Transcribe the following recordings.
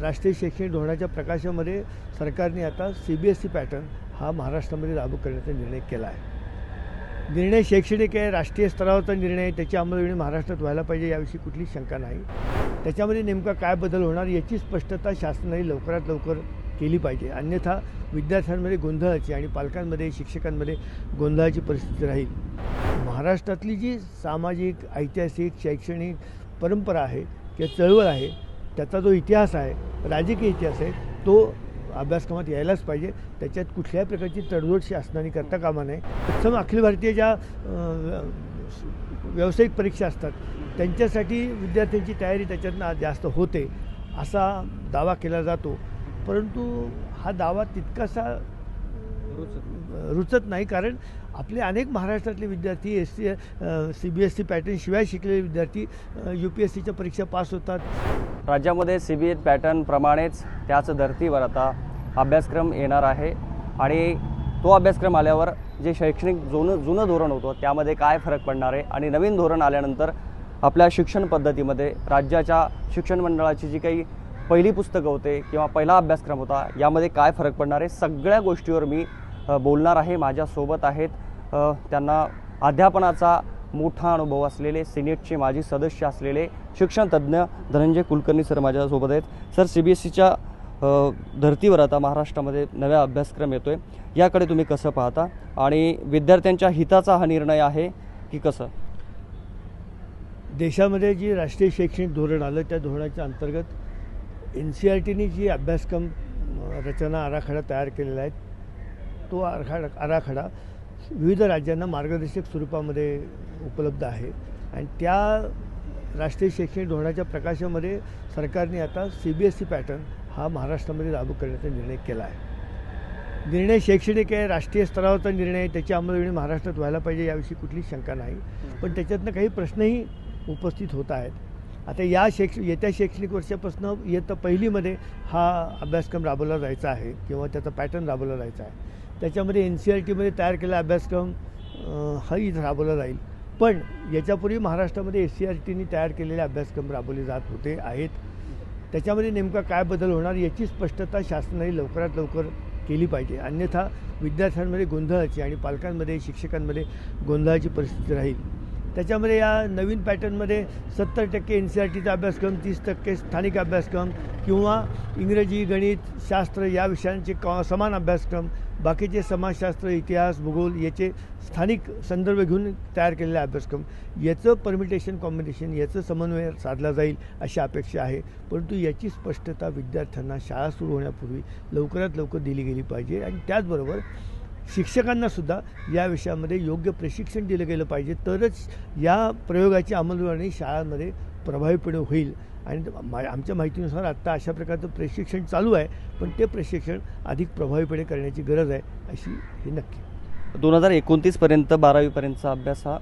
राष्ट्रीय शैक्षणिक धोरणाच्या प्रकाशामध्ये सरकारने आता C B S E pattern हा महाराष्ट्रामध्ये लागू करण्याचा निर्णय केला आहे. निर्णय शैक्षणिक आहे राष्ट्रीय स्तरावरचा निर्णय आहे त्याची अंमलबजावणी महाराष्ट्रात व्हायला पाहिजे याविषयी कुठली शंका नाही. त्याच्यामध्ये नेमका काय बदल होणार याची स्पष्टता शासनाने लवकरात लवकर केली पाहिजे. अन्यथा विद्यार्थ्यांमध्ये गोंधळाची आणि पालकांमध्ये शिक्षकांमध्ये गोंधळाची परिस्थिती राहील. महाराष्ट्रातली जी सामाजिक ऐतिहासिक शैक्षणिक परंपरा आहे किंवा चळवळ आहे त्याचा जो इतिहास आहे राजकीय इतिहास आहे तो अभ्यासक्रमात यायलाच पाहिजे. त्याच्यात कुठल्याही प्रकारची तडजोड शासनाने करता कामा नये. प्रथम अखिल भारतीय ज्या व्यावसायिक परीक्षा असतात त्यांच्यासाठी विद्यार्थ्यांची तयारी त्याच्यातनं जास्त होते असा दावा केला जातो. परंतु हा दावा तितकासा रुचत नाही. कारण आपले अनेक महाराष्ट्रातले विद्यार्थी S C C B S C pattern शिवाय शिकलेले विद्यार्थी यू पी एस सीच्या परीक्षा पास होतात. राज्यामध्ये सी बी एस पॅटर्नप्रमाणेच त्याच धर्तीवर आता अभ्यासक्रम येणार आहे आणि तो अभ्यासक्रम आल्यावर जे शैक्षणिक जुनं जुनं धोरण होतं त्यामध्ये काय फरक पडणार आहे आणि नवीन धोरण आल्यानंतर आपल्या शिक्षण पद्धतीमध्ये राज्याच्या शिक्षण मंडळाची जी काही पहिली पुस्तकं होते किंवा पहिला अभ्यासक्रम होता यामध्ये काय फरक पडणार आहे सगळ्या गोष्टीवर मी बोलणार आहे. माझ्यासोबत आहेत त्यांना अध्यापनाचा मोठा अनुभव असलेले सिनेटचे माजी सदस्य असलेले शिक्षणतज्ज्ञ धनंजय कुलकर्णी सर माझ्यासोबत आहेत. सर सी बी एस सीच्या धर्तीवर आता महाराष्ट्रामध्ये नव्या अभ्यासक्रम येतो आहे याकडे तुम्ही कसं पाहता? आणि विद्यार्थ्यांच्या हिताचा हा निर्णय आहे की कसं? देशामध्ये जी राष्ट्रीय शैक्षणिक धोरण आलं त्या धोरणाच्या अंतर्गत एन सी आर टीने जी अभ्यासक्रम रचना आराखडा तयार केलेला आहे तो आराखडा आराखडा विविध राज्यांना मार्गदर्शक स्वरूपामध्ये उपलब्ध आहे. आणि त्या राष्ट्रीय शैक्षणिक धोरणाच्या प्रकाशामध्ये सरकारने आता C B S E pattern हा महाराष्ट्रामध्ये लागू करण्याचा निर्णय केला आहे. निर्णय शैक्षणिक आहे राष्ट्रीय स्तरावरचा निर्णय आहे त्याची अंमलबजावणी महाराष्ट्रात व्हायला पाहिजे याविषयी कुठलीच शंका नाही. पण त्याच्यातनं काही प्रश्नही उपस्थित होत आहेत. आता या शैक्ष येत्या शैक्षणिक वर्षापासून इयत्ता पहिलीमध्ये हा अभ्यासक्रम राबवला जायचा आहे किंवा त्याचा पॅटर्न राबवला जायचा आहे. त्याच्यामध्ये एन सी आर टीमध्ये तयार केलेला अभ्यासक्रम हा हाही राबवला जाईल. पण याच्यापूर्वी महाराष्ट्रामध्ये एस सी आर टीने तयार केलेले अभ्यासक्रम राबवले जात होते आहेत. त्याच्यामध्ये नेमका काय बदल होणार याची स्पष्टता शासनाने लवकरात लवकर केली पाहिजे. अन्यथा विद्यार्थ्यांमध्ये गोंधळाची आणि पालकांमध्ये शिक्षकांमध्ये गोंधळाची परिस्थिती राहील. त्याच्यामध्ये या नवीन पॅटर्नमध्ये सत्तर टक्के एन सी आर टीचा अभ्यासक्रम तीस टक्के स्थानिक अभ्यासक्रम किंवा इंग्रजी गणित शास्त्र या विषयांचे क समान अभ्यासक्रम बाकीचे समाजशास्त्र इतिहास भूगोल याचे स्थानिक संदर्भ घेऊन तयार केलेले अभ्यासक्रम याचं परमिटेशन कॉम्बिनेशन याचं समन्वय साधला जाईल अशी अपेक्षा आहे. परंतु याची स्पष्टता विद्यार्थ्यांना शाळा सुरू होण्यापूर्वी लवकरात लवकर दिली गेली पाहिजे आणि त्याचबरोबर शिक्षकांनासुद्धा या विषयामध्ये योग्य प्रशिक्षण दिलं गेलं पाहिजे. तरच या प्रयोगाची अंमलबजावणी शाळांमध्ये प्रभावीपणे होईल. आणि मा- आमच्या माहितीनुसार आत्ता अशा प्रकारचं प्रशिक्षण चालू आहे पण ते प्रशिक्षण अधिक प्रभावीपणे करण्याची गरज आहे अशी हे नक्की. दोन हजार एकोणतीसपर्यंत बारावीपर्यंतचा अभ्यास हा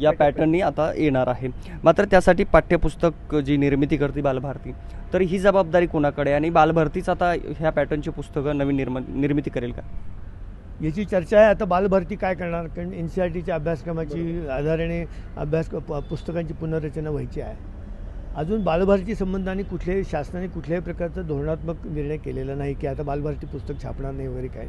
या पॅटर्ननी आता येणार आहे. मात्र त्यासाठी पाठ्यपुस्तक जी निर्मिती करते बालभारती तर ही जबाबदारी कोणाकडे? आणि बालभारतीच आता ह्या पॅटर्नची पुस्तकं नवीन निर्म निर्मिती करेल का? याची चर्चा आहे. आता बालभारती काय करणार? कारण एन सी आर टीच्या अभ्यासक्रमाची आधाराने अभ्यास पुस्तकांची पुनर्रचना व्हायची आहे. अजून बालभारती संबंधाने कुठल्याही शासनाने कुठल्याही प्रकारचा धोरणात्मक निर्णय केलेला नाही की आता बालभारती पुस्तक छापणार नाही वगैरे काय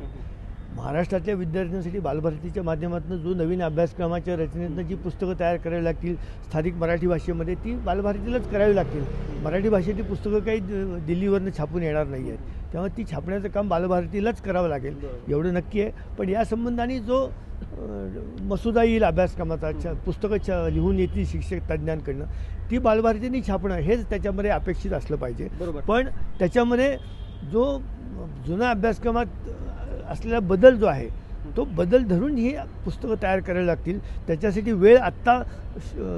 महाराष्ट्रातल्या विद्यार्थ्यांसाठी बालभारतीच्या माध्यमातून जो नवीन अभ्यासक्रमाच्या रचनेतनं जी पुस्तकं तयार करावी लागतील स्थानिक मराठी भाषेमध्ये ती बालभारतीलाच करावी लागतील. मराठी भाषेची पुस्तकं काही दिल्लीवरनं छापून येणार नाही आहेत तेव्हा ती छापण्याचं काम बालभारतीलाच करावं लागेल. एवढं नक्की आहे. पण या संबंधाने जो मसुदा येईल अभ्यासक्रमाचा पुस्तकं छ लिहून येतील शिक्षक तज्ज्ञांकडनं ती बालभारतीने छापणं हेच त्याच्यामध्ये अपेक्षित असलं पाहिजे. पण त्याच्यामध्ये जो जुना अभ्यासक्रमात असलेला बदल जो आहे तो बदल धरून ही पुस्तकं तयार करायला लागतील. त्याच्यासाठी वेळ आत्ता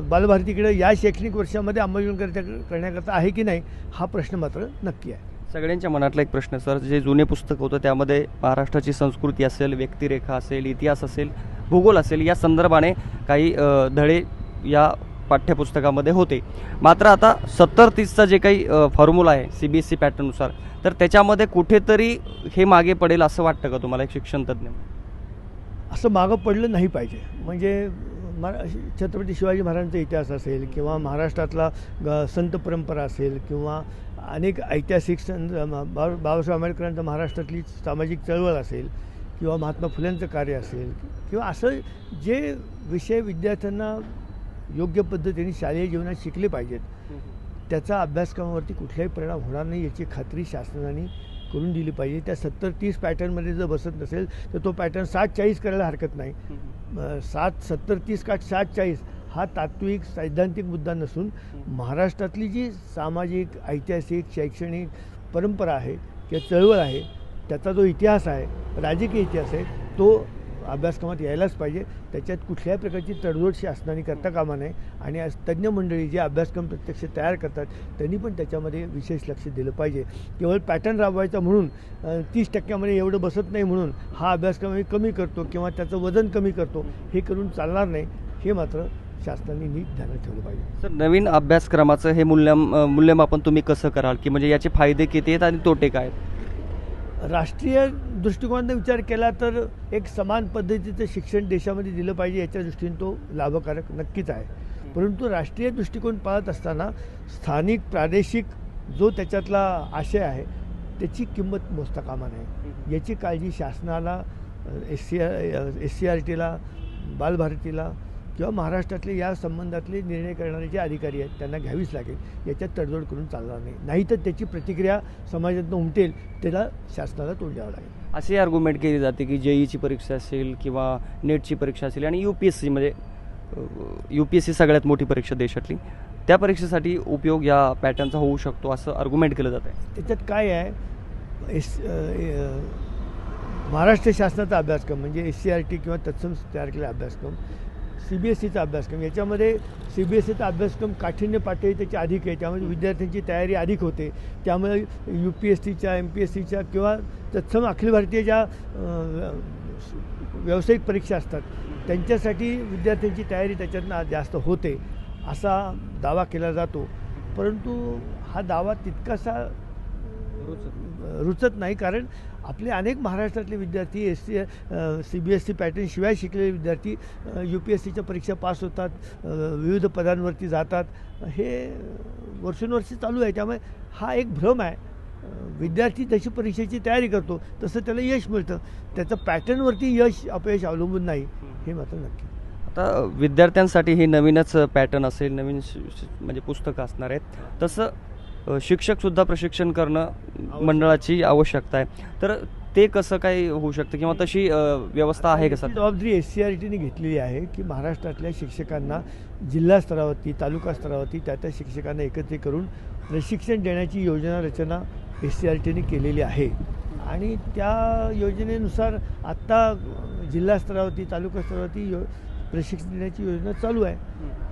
बालभारतीकडे या शैक्षणिक वर्षामध्ये अंमलबजावणी करता करण्याकरता आहे की नाही हा प्रश्न मात्र नक्की आहे. सगळ्यांच्या मनातला एक प्रश्न सर जे जुने पुस्तक होतं त्यामध्ये महाराष्ट्राची संस्कृती असेल व्यक्तिरेखा असेल इतिहास असेल भूगोल असेल या संदर्भाने काही धडे या पाठ्यपुस्तकामध्ये होते. मात्र आता सत्तर तीसचा जे काही फॉर्म्युला आहे सी बी एस सी पॅटर्ननुसार तर त्याच्यामध्ये कुठेतरी हे मागे पडेल असं वाटतं का तुम्हाला एक शिक्षणतज्ज्ञ असं मागं पडलं नाही पाहिजे. म्हणजे मरा छत्रपती शिवाजी महाराजांचा इतिहास असेल किंवा महाराष्ट्रातला ग संत परंपरा असेल किंवा अनेक ऐतिहासिक बाबासाहेब आंबेडकरांचं महाराष्ट्रातली सामाजिक चळवळ असेल किंवा महात्मा फुल्यांचं कार्य असेल किंवा असं जे विषय विद्यार्थ्यांना योग्य पद्धतीने शालेय जीवनात शिकले पाहिजेत त्याचा अभ्यासक्रमावरती कुठलाही परिणाम होणार नाही याची खात्री शासनाने करून दिली पाहिजे. त्या सत्तर तीस पॅटर्नमध्ये जर बसत नसेल तर तो पॅटर्न साठ चाळीस करायला हरकत नाही. सात सत्तर तीस का साठ चाळीस हा तात्विक सैद्धांतिक मुद्दा नसून महाराष्ट्रातली जी सामाजिक ऐतिहासिक शैक्षणिक परंपरा आहे किंवा चळवळ आहे त्याचा जो इतिहास आहे राजकीय इतिहास आहे तो अभ्यासक्रमात यायलाच पाहिजे. त्याच्यात कुठल्याही प्रकारची तडजोड शासनाने करता कामा नये आणि आज तज्ज्ञ मंडळी जे अभ्यासक्रम प्रत्यक्ष तयार करतात त्यांनी पण त्याच्यामध्ये विशेष लक्ष दिलं पाहिजे. केवळ पॅटर्न राबवायचा म्हणून तीस टक्क्यामध्ये एवढं बसत नाही म्हणून हा अभ्यासक्रम मी कमी करतो किंवा त्याचं वजन कमी करतो हे करून चालणार नाही हे मात्र शासनाने नीट ध्यानात ठेवलं पाहिजे. सर नवीन अभ्यासक्रमाचं हे मूल्यम मूल्यमापन तुम्ही कसं कराल? की म्हणजे याचे फायदे किती आहेत आणि तोटे काय आहेत? राष्ट्रीय दृष्टिकोनाने विचार केला तर एक समान पद्धतीचं शिक्षण देशामध्ये दिलं पाहिजे याच्या दृष्टीने तो लाभकारक नक्कीच आहे. परंतु राष्ट्रीय दृष्टिकोन पाहत असताना स्थानिक प्रादेशिक जो त्याच्यातला आशय आहे त्याची किंमत मोजता कामा नये. याची काळजी शासनाला S C S C R टीला बालभारतीला किंवा महाराष्ट्रातले या संबंधातले निर्णय करणारे जे अधिकारी आहेत त्यांना घ्यावीच लागेल. याच्यात तडजोड करून चालणार नाही. नाहीतर त्याची प्रतिक्रिया समाजातून उमटेल त्याला शासनाला तोंड द्यावं लागेल. अशी आर्ग्युमेंट केली जाते की जेईची परीक्षा असेल किंवा नेटची परीक्षा असेल आणि यू पी एस सी म्हणजे यू पी एस सी सगळ्यात मोठी परीक्षा देशातली त्या परीक्षेसाठी उपयोग या पॅटर्नचा होऊ शकतो असं आर्ग्युमेंट केलं जात आहे त्याच्यात काय आहे एस महाराष्ट्र शासनाचा अभ्यासक्रम म्हणजे एस सी आर टी किंवा तत्सम तयार केलेला अभ्यासक्रम सी बी एस सीचा अभ्यासक्रम. याच्यामध्ये सी बी एस सीचा अभ्यासक्रम काठिण्य पातळी त्याची अधिक आहे. त्यामुळे विद्यार्थ्यांची तयारी अधिक होते. त्यामुळे यू पी एस सीच्या एम पी एस सीच्या किंवा तत्सम अखिल भारतीय ज्या व्यावसायिक परीक्षा असतात त्यांच्यासाठी विद्यार्थ्यांची तयारी त्याच्यातनं जास्त होते असा दावा केला जातो. परंतु हा दावा तितकासा रुचत नाही कारण आपले अनेक महाराष्ट्रातले विद्यार्थी S C C B S C pattern शिवाय शिकलेले विद्यार्थी यू पी एस सीच्या परीक्षा पास होतात विविध पदांवरती जातात. हे वर्षानुवर्ष चालू आहे. त्यामुळे हा एक भ्रम आहे. विद्यार्थी जशी परीक्षेची तयारी करतो तसं त्याला यश मिळतं. त्याचं पॅटर्नवरती यश अपयश अवलंबून नाही हे मात्र नक्की. आता विद्यार्थ्यांसाठी हे नवीनच पॅटर्न असेल नवीन म्हणजे पुस्तकं असणार आहेत. तसं शिक्षकसुद्धा प्रशिक्षण करणं मंडळाची आवश्यकता आहे. तर ते कसं काय होऊ शकतं किंवा तशी व्यवस्था आहे का सध्या? जबाबदारी एस सी आर टीने घेतलेली आहे की महाराष्ट्रातल्या शिक्षकांना जिल्हा स्तरावरती तालुका स्तरावरती त्या त्या शिक्षकांना एकत्रित करून प्रशिक्षण देण्याची योजना रचना एस सी आर टीने केलेली आहे. आणि त्या योजनेनुसार आत्ता जिल्हा स्तरावरती तालुका स्तरावरती यो प्रशिक्षण देण्याची योजना चालू आहे.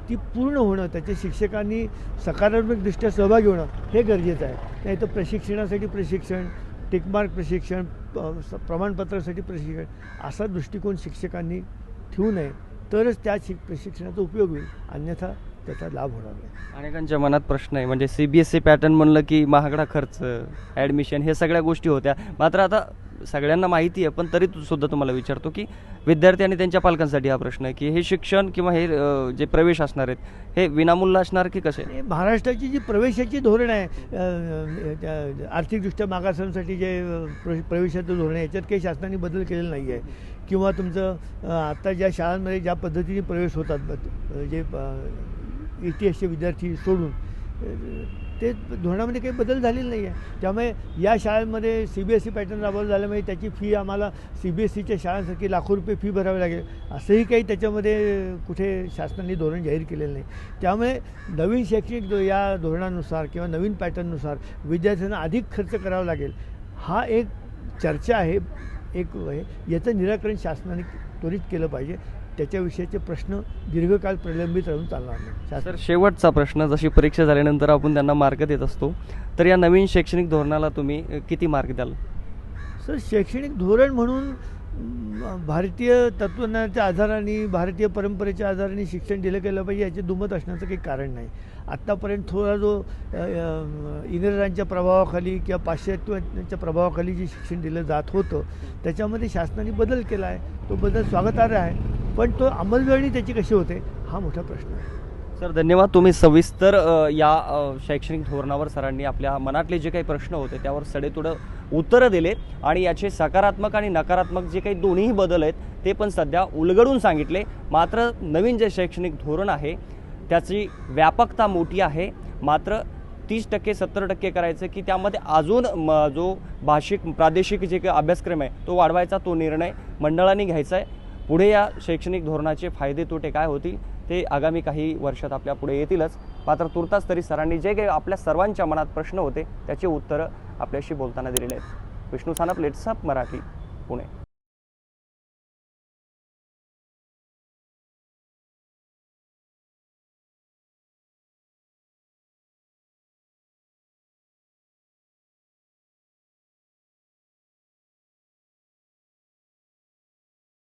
ती पूर्ण होणं त्याच्या शिक्षकांनी सकारात्मकदृष्ट्या सहभागी होणं हे गरजेचं आहे. नाही तर प्रशिक्षणासाठी प्रशिक्षण टिकमार्क प्रशिक्षण प्रमाणपत्रासाठी प्रशिक्षण असा दृष्टिकोन शिक्षकांनी ठेवू नये. तरच त्या शिक प्रशिक्षणाचा उपयोग होईल. अन्यथा त्याचा लाभ होणार नाही. अनेकांच्या मनात प्रश्न आहे म्हणजे C B S C pattern म्हणलं की महागडा खर्च ॲडमिशन हे सगळ्या गोष्टी होत्या. मात्र आता सगळ्यांना माहिती आहे पण तरी सुद्धा तुम्हाला विचारतो की विद्यार्थी आणि त्यांच्या पालकांसाठी हा प्रश्न आहे की हे शिक्षण किंवा हे जे प्रवेश असणार आहेत हे विनामूल्य असणार की कसे? महाराष्ट्राची जी प्रवेशाची धोरण आहे त्या आर्थिकदृष्ट्या मागासांसाठी जे प्र प्रवेशाचं धोरण आहे याच्यात काही शासनाने बदल केलेला नाही आहे. किंवा तुमचं आत्ता आता ज्या शाळांमध्ये ज्या पद्धतीने प्रवेश होतात ब- जे इतिहासचे विद्यार्थी सोडून ते धोरणामध्ये काही बदल झालेला नाही आहे त्यामुळे या शाळांमध्ये C B S E pattern राबवलं झाल्यामुळे म्हणजे त्याची फी आम्हाला सी बी एस सीच्या शाळांसारखी लाखो रुपये फी भरावी लागेल. असंही काही त्याच्यामध्ये कुठे शासनाने धोरण जाहीर केलेलं नाही. त्यामुळे नवीन शैक्षणिक दो या धोरणानुसार किंवा नवीन पॅटर्ननुसार विद्यार्थ्यांना अधिक खर्च करावा लागेल. हा एक चर्चा आहे एक आहे याचं निराकरण शासनाने त्वरित केलं पाहिजे. त्याच्याविषयीचे प्रश्न दीर्घकाळ प्रलंबित राहून चालणार नाही. तर शेवटचा प्रश्न जशी परीक्षा झाल्यानंतर आपण त्यांना मार्क देत असतो तर या नवीन शैक्षणिक धोरणाला तुम्ही किती मार्क द्याल? सर शैक्षणिक धोरण म्हणून भारतीय तत्त्वज्ञानाच्या आधाराने भारतीय परंपरेच्या आधाराने शिक्षण दिलं गेलं पाहिजे याचे दुमत असण्याचं काही कारण नाही. आत्तापर्यंत थोडा जो इंग्रजांच्या प्रभावाखाली किंवा पाश्चात्यांच्या प्रभावाखाली जे शिक्षण दिलं जात होतं त्याच्यामध्ये शासनाने बदल केला आहे. तो बदल स्वागतार्ह आहे. पण तो अंमलबजावणी त्याची कशी होते हा मोठा प्रश्न आहे. सर धन्यवाद. तुम्ही सविस्तर अ, या अ, शैक्षणिक धोरणावर सरांनी आपल्या मनातले जे काही प्रश्न होते त्यावर सडेतोडं उत्तरं दिले आणि याचे सकारात्मक आणि नकारात्मक जे काही दोन्हीही बदल आहेत ते पण सध्या उलगडून सांगितले. मात्र नवीन जे शैक्षणिक धोरण आहे त्याची व्यापकता मोठी आहे. मात्र तीस टक्के सत्तर टक्के करायचं की त्यामध्ये अजून म, जो भाषिक प्रादेशिक जे काही अभ्यासक्रम आहे तो वाढवायचा तो निर्णय मंडळाने घ्यायचा आहे. पुढे या शैक्षणिक धोरणाचे फायदे तोटे काय होतील ते आगामी काही वर्षात आपल्या पुढे येतीलच. मात्र तुर्तास तरी सरांनी जे काही आपल्या सर्वांच्या मनात प्रश्न होते त्याची उत्तरं आपल्याशी बोलताना दिलेले आहेत. विष्णू सानप लेट्सअप मराठी पुणे.